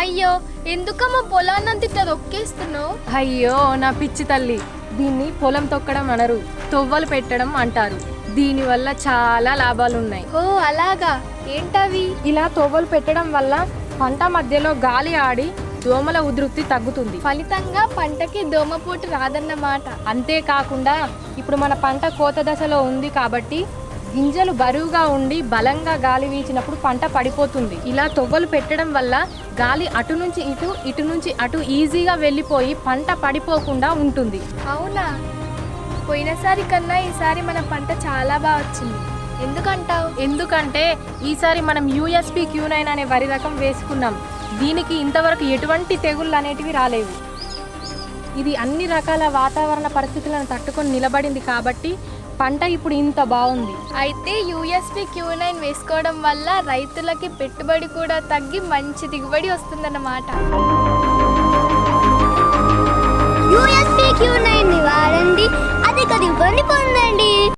అయ్యో ఎందుకమ్మా పొలాన్నంత ఇట్లా దొక్కేస్తున్నావు అయ్యో నా పిచ్చి తల్లి. దీన్ని పొలం తొక్కడం అనరు తొవ్వలు పెట్టడం అంటారు. దీనివల్ల చాలా లాభాలు ఉన్నాయి ఓ అలాగా? ఏంటవి? ఇలా తొవ్వలు పెట్టడం వల్ల పంట మధ్యలో గాలి ఆడి దోమల ఉధృతి తగ్గుతుంది. ఫలితంగా పంటకి దోమపోటు రాదన్నమాట. అంతేకాకుండా ఇప్పుడు మన పంట కోత దశలో ఉంది కాబట్టి గింజలు బరువుగా ఉండి బలంగా గాలి వీచినప్పుడు పంట పడిపోతుంది. ఇలా తొవ్వలు పెట్టడం వల్ల గాలి అటు నుంచి ఇటు ఇటు నుంచి అటు ఈజీగా వెళ్ళిపోయి పంట పడిపోకుండా ఉంటుంది. అవునా? పోయినసారి కన్నా ఈసారి మన పంట చాలా బాగా వచ్చింది. ఎందుకంటావు? ఎందుకంటే ఈసారి మనం యూఎస్పి క్యూ నైన్ అనే వరి రకం వేసుకున్నాం. దీనికి ఇంతవరకు ఎటువంటి తెగుళ్ళు అనేటివి రాలేవు. ఇది అన్ని రకాల వాతావరణ పరిస్థితులను తట్టుకొని నిలబడింది కాబట్టి పంట ఇప్పుడు ఇంత బాగుంది. అయితే యూఎస్పి క్యూ నైన్ వేసుకోవడం వల్ల రైతులకి పెట్టుబడి కూడా తగ్గి మంచి దిగుబడి వస్తుందన్నమాట. అధిక దిగుబడి